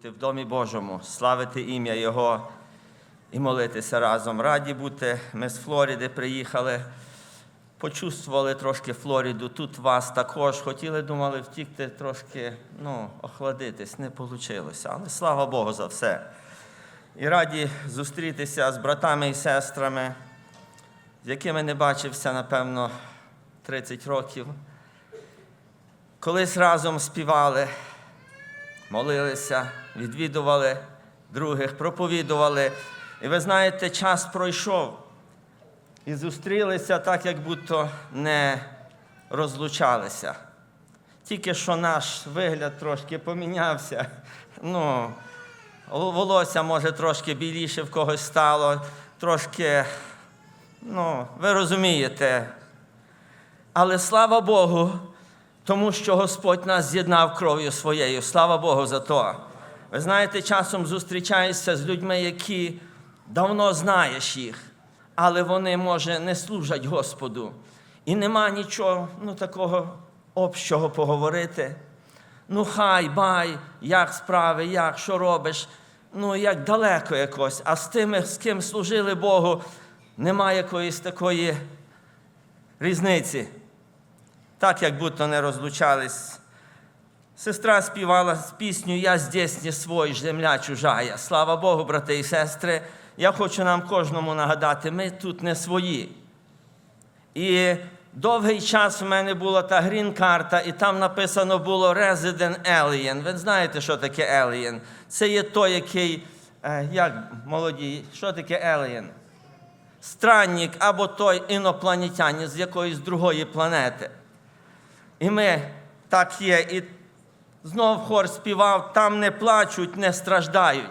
бути в Домі Божому, славити ім'я Його і молитися разом. Раді бути. Ми з Флориди приїхали, почувствували трошки Флориду. Тут вас також. Хотіли, думали, втікти трошки, ну, охладитись. Не вийшло. Але слава Богу за все. І раді зустрітися з братами і сестрами, з якими не бачився, напевно, 30 років. Колись разом співали, молилися, відвідували других, проповідували. І ви знаєте, час пройшов. І зустрілися так, як будто не розлучалися. Тільки що наш вигляд трошки помінявся. Ну, волосся, може, трошки біліше в когось стало, трошки, ну, ви розумієте. Але слава Богу, тому що Господь нас з'єднав кров'ю своєю. Слава Богу за то. Ви знаєте, часом зустрічаєшся з людьми, які давно знаєш їх, але вони, може, не служать Господу. І нема нічого ну, такого общого поговорити. Ну, хай, бай, як справи, як, що робиш, ну, як далеко якось. А з тими, з ким служили Богу, немає якоїсь такої різниці. Так, як будто не розлучались. Сестра співала пісню Я здесь не свой, земля чужая. Слава Богу, брати і сестри. Я хочу нам кожному нагадати, ми тут не свої. І довгий час в мене була та грін-карта, і там написано було Resident Alien. Ви знаєте, що таке Alien? Це є той, який, е, як молоді, що таке Alien? Странник або той інопланетянин з якоїсь другої планети. І ми так є. І знов хор співав, там не плачуть, не страждають.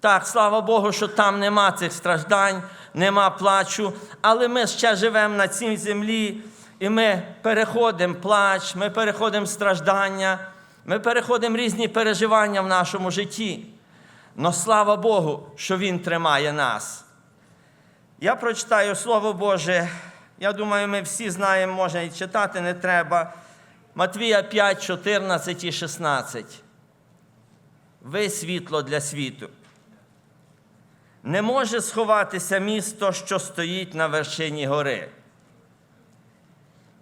Так, слава Богу, що там нема цих страждань, нема плачу, але ми ще живемо на цій землі, і ми переходимо плач, ми переходимо страждання, ми переходимо різні переживання в нашому житті. Но слава Богу, що Він тримає нас. Я прочитаю Слово Боже. Я думаю, ми всі знаємо, можна і читати не треба. Матвія 5, 14 і 16. Ви світло для світу. Не може сховатися місто, що стоїть на вершині гори.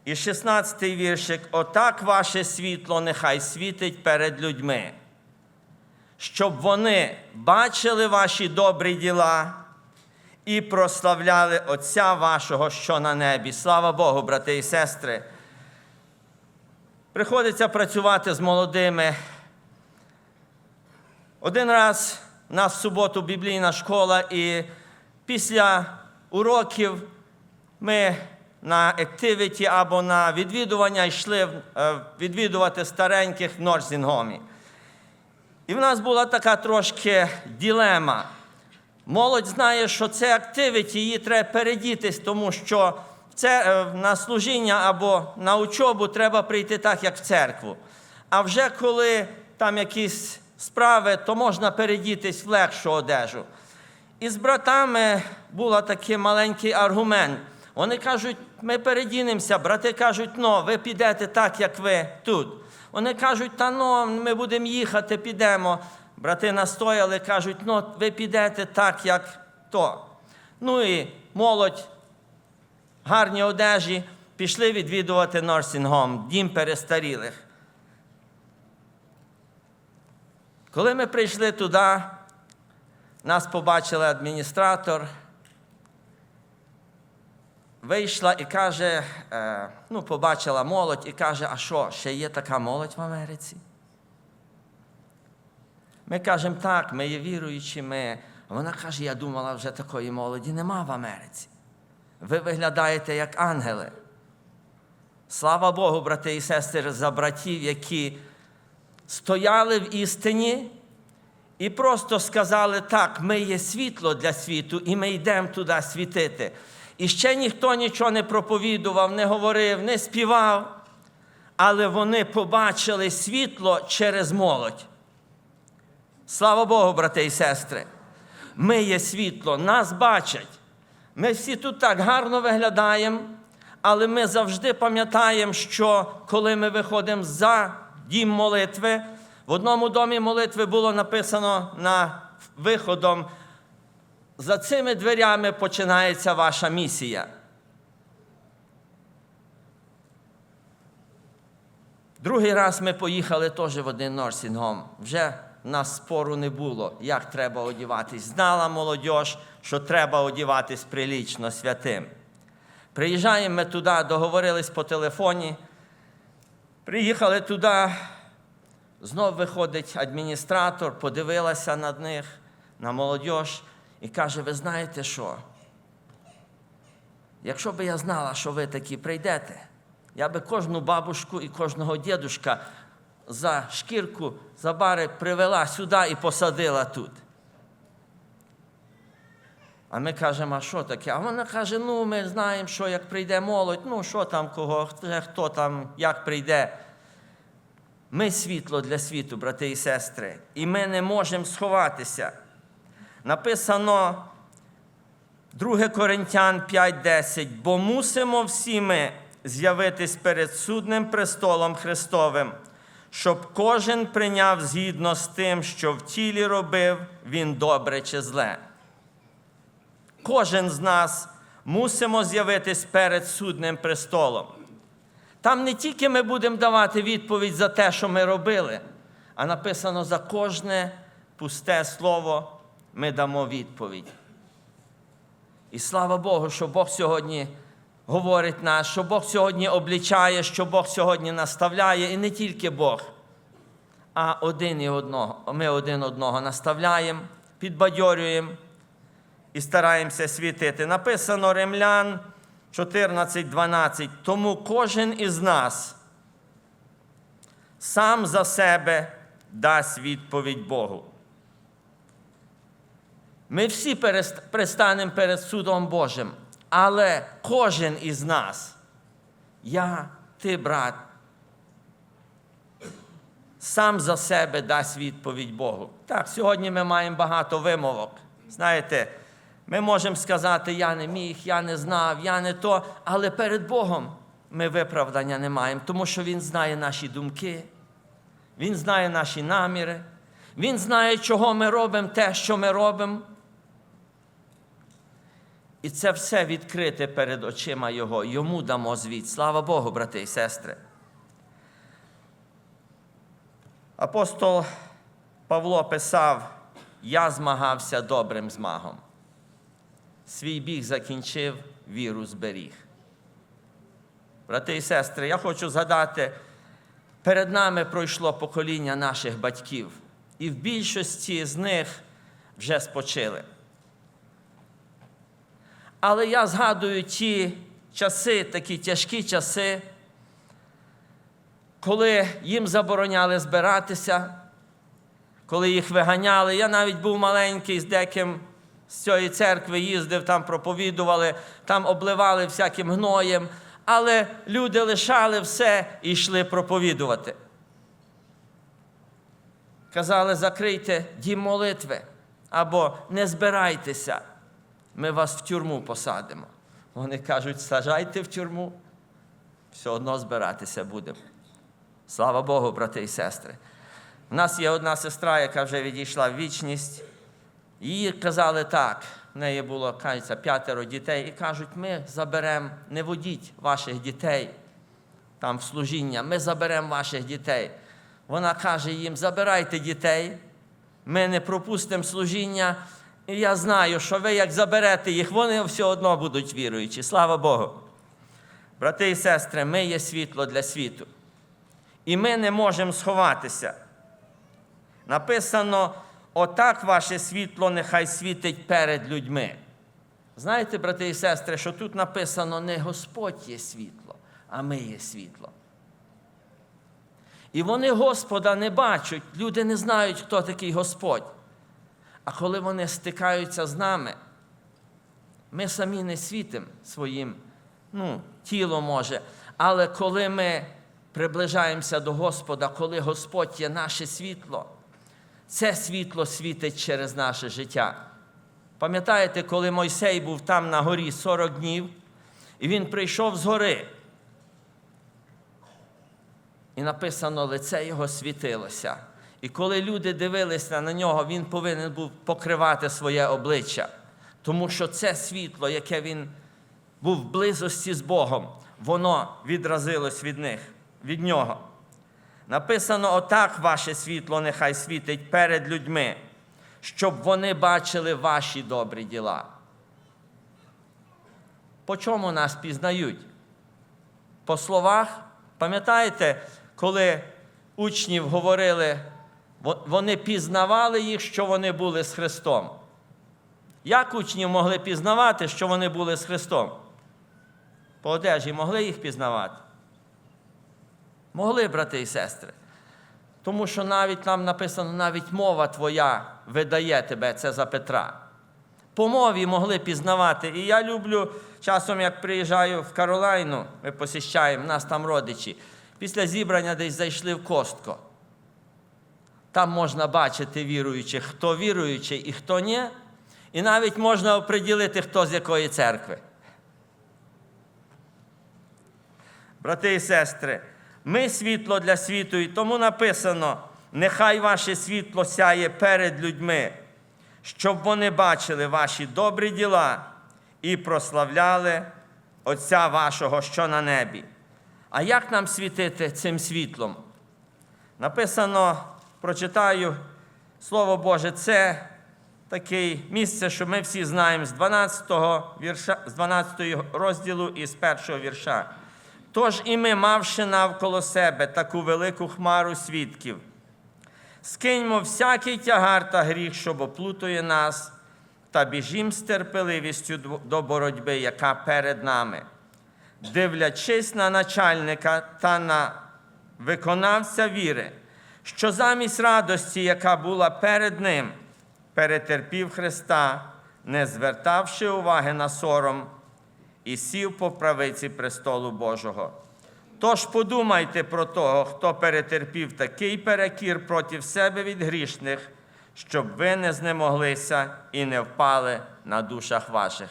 І 16-й віршик: Отак ваше світло нехай світить перед людьми, щоб вони бачили ваші добрі діла і прославляли Отця вашого, що на небі. Слава Богу, брати і сестри. Приходиться працювати з молодими. Один раз у нас в суботу біблійна школа, і після уроків ми на активіті або на відвідування йшли е, відвідувати стареньких в Норсінгомі. І в нас була така трошки ділема. Молодь знає, що це активіті, її треба передітись, тому що це е, на служіння або на учобу треба прийти так, як в церкву. А вже коли там якісь справи, то можна передітись в легшу одежу. І з братами був такий маленький аргумент. Вони кажуть, ми передінемося, брати кажуть, ну, ви підете так, як ви тут. Вони кажуть, та ну, ми будемо їхати, підемо. Брати настояли, кажуть, ну, ви підете так, як то. Ну і молодь, гарні одежі, пішли відвідувати Норсінгом, дім перестарілих. Коли ми прийшли туди, нас побачили адміністратор, вийшла і каже, е, ну, побачила молодь і каже, а що, ще є така молодь в Америці? Ми кажемо, так, ми є віруючі, ми. А Вона каже, я думала, вже такої молоді нема в Америці. Ви виглядаєте як ангели. Слава Богу, брати і сестри, за братів, які стояли в істині і просто сказали, так, ми є світло для світу, і ми йдемо туди світити. І ще ніхто нічого не проповідував, не говорив, не співав, але вони побачили світло через молодь. Слава Богу, брати і сестри. Ми є світло, нас бачать. Ми всі тут так гарно виглядаємо, але ми завжди пам'ятаємо, що коли ми виходимо за дім молитви, В одному домі молитви було написано на виходом. За цими дверями починається ваша місія. Другий раз ми поїхали теж в один норсінгом. Вже нас спору не було, як треба одіватись. Знала молодь, що треба одіватись прилічно святим. Приїжджаємо ми туди, договорились по телефоні. Приїхали туди, знов виходить адміністратор, подивилася на них, на молодь, і каже: ви знаєте що? Якщо би я знала, що ви такі прийдете, я би кожну бабушку і кожного дідушка за шкірку, за бари привела сюди і посадила тут. А ми кажемо, а що таке? А вона каже: ну, ми знаємо, що як прийде молодь, ну що там, кого, хто там, як прийде. Ми світло для світу, брати і сестри, і ми не можемо сховатися. Написано 2 Коринтян 5:10, бо мусимо всі ми з'явитись перед судним престолом Христовим, щоб кожен прийняв згідно з тим, що в тілі робив він добре чи зле. Кожен з нас мусимо з'явитись перед судним престолом. Там не тільки ми будемо давати відповідь за те, що ми робили, а написано за кожне пусте слово ми дамо відповідь. І слава Богу, що Бог сьогодні говорить нас, що Бог сьогодні облічає, що Бог сьогодні наставляє, і не тільки Бог, а один і одного. Ми один одного наставляємо, підбадьорюємо і стараємося світити. Написано Римлян 14:12. Тому кожен із нас сам за себе дасть відповідь Богу. Ми всі перест- пристанемо перед судом Божим, але кожен із нас, я, ти, брат, сам за себе дасть відповідь Богу. Так, сьогодні ми маємо багато вимовок. Знаєте, ми можемо сказати, я не міг, я не знав, я не то, але перед Богом ми виправдання не маємо, тому що Він знає наші думки, Він знає наші наміри, Він знає, чого ми робимо, те, що ми робимо. І це все відкрите перед очима Його. Йому дамо звіт. Слава Богу, брати і сестри. Апостол Павло писав: Я змагався добрим змагом. Свій біг закінчив, віру зберіг. Брати і сестри, я хочу згадати, перед нами пройшло покоління наших батьків, і в більшості з них вже спочили. Але я згадую ті часи, такі тяжкі часи, коли їм забороняли збиратися, коли їх виганяли. Я навіть був маленький з деким з цієї церкви їздив, там проповідували, там обливали всяким гноєм, але люди лишали все і йшли проповідувати. Казали, закрийте дім молитви або не збирайтеся, ми вас в тюрму посадимо. Вони кажуть, сажайте в тюрму, все одно збиратися будемо. Слава Богу, брати і сестри. У нас є одна сестра, яка вже відійшла в вічність. Їй казали так, в неї було, кажеться, п'ятеро дітей, і кажуть, ми заберемо, не водіть ваших дітей там в служіння, ми заберемо ваших дітей. Вона каже їм, забирайте дітей, ми не пропустимо служіння. І я знаю, що ви як заберете їх, вони все одно будуть віруючі. Слава Богу. Брати і сестри, ми є світло для світу. І ми не можемо сховатися. Написано, отак ваше світло нехай світить перед людьми. Знаєте, брати і сестри, що тут написано не Господь є світло, а ми є світло. І вони Господа не бачать, люди не знають, хто такий Господь. А коли вони стикаються з нами, ми самі не світимо своїм ну, тілом може. Але коли ми приближаємося до Господа, коли Господь є наше світло, це світло світить через наше життя. Пам'ятаєте, коли Мойсей був там на горі 40 днів, і він прийшов з гори. І написано, лице його світилося. І коли люди дивилися на нього, він повинен був покривати своє обличчя, тому що це світло, яке він був в близості з Богом, воно відразилось від них, від нього. Написано: отак ваше світло нехай світить перед людьми, щоб вони бачили ваші добрі діла. По чому нас пізнають? По словах, пам'ятаєте, коли учнів говорили, во- вони пізнавали їх, що вони були з Христом. Як учні могли пізнавати, що вони були з Христом? По одежі могли їх пізнавати? Могли, брати і сестри. Тому що навіть там написано, навіть мова твоя видає тебе, це за Петра. По мові могли пізнавати. І я люблю часом, як приїжджаю в Каролайну, ми посіщаємо, нас там родичі. Після зібрання десь зайшли в костко. Там можна бачити віруючих, хто віруючий і хто ні. І навіть можна оприділити, хто з якої церкви. Брати і сестри, ми світло для світу, і тому написано: нехай ваше світло сяє перед людьми, щоб вони бачили ваші добрі діла і прославляли Отця вашого, що на небі. А як нам світити цим світлом? Написано, прочитаю Слово Боже, це таке місце, що ми всі знаємо з 12 вірша, з 12 розділу і з першого вірша. Тож і ми, мавши навколо себе таку велику хмару свідків, скиньмо всякий тягар та гріх, що оплутує нас, та біжім з терпеливістю до боротьби, яка перед нами, дивлячись на начальника та на виконавця віри, що замість радості, яка була перед ним, перетерпів Христа, не звертавши уваги на сором, і сів по правиці престолу Божого. Тож подумайте про того, хто перетерпів такий перекір проти себе від грішних, щоб ви не знемоглися і не впали на душах ваших.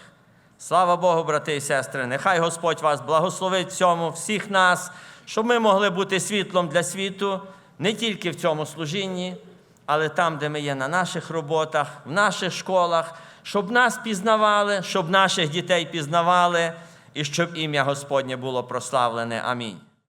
Слава Богу, брати і сестри! Нехай Господь вас благословить цьому всіх нас, щоб ми могли бути світлом для світу не тільки в цьому служінні, але там, де ми є на наших роботах, в наших школах, щоб нас пізнавали, щоб наших дітей пізнавали, і щоб ім'я Господнє було прославлене. Амінь.